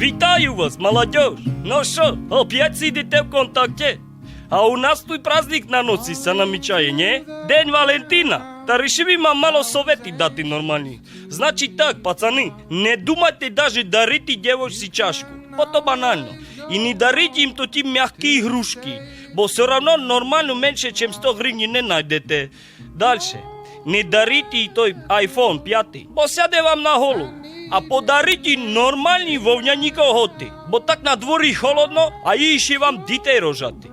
Вітаю вас, молодежь! Ну що, опять сидите в контакті? А у нас тут праздник на носі се намічає, не? День Валентина. Та рішили вам мало совети дати нормальні. Значить так, пацани, не думайте даже дарити дівчинці чашку. Бо то банально. І не даріть їм то ті м'які ігрушки. Бо все равно нормально менше, ніж 100 гривень не знайдете. Дальше. Не даріть їй той iPhone 5, бо сяде вам на голову. А подаріть їй нормальні вовняні колготи, бо так на дворі холодно, а їй ще вам дітей рожати.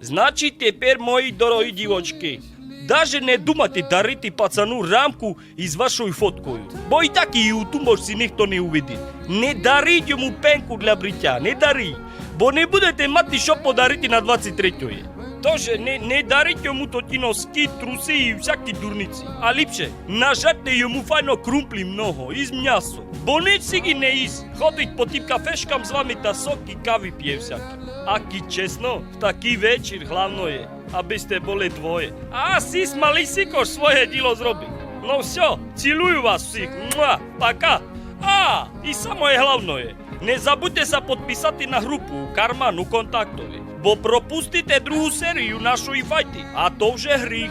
Значить, тепер, мої дорогі дівочки, даже не думайте дарити пацану рамку із вашою фоткою, бо і так її у тумбочці ніхто не увидить. Не даріть йому пенку для бриття, не даріть, бо не будете мати що подарити на 23-ї. Тож не, не даріть йому тоді носки, труси і всякі дурниці. А ліпше, нажати йому файно крумплі много із м'ясо. Бо сігі не їсть. Ходить по тим кафешкам з вами та сок і кави п'є всякі. Аки чесно, в такий вечір главно є, аби сте були двоє. А сіс малий сікош своє діло зробив. Ну все, цілую вас всіх. Муа, пока. А, і саме головне, не забудьтеся підписати на групу карман контактові, бо пропустите другу серію нашої файти, а то вже гріх.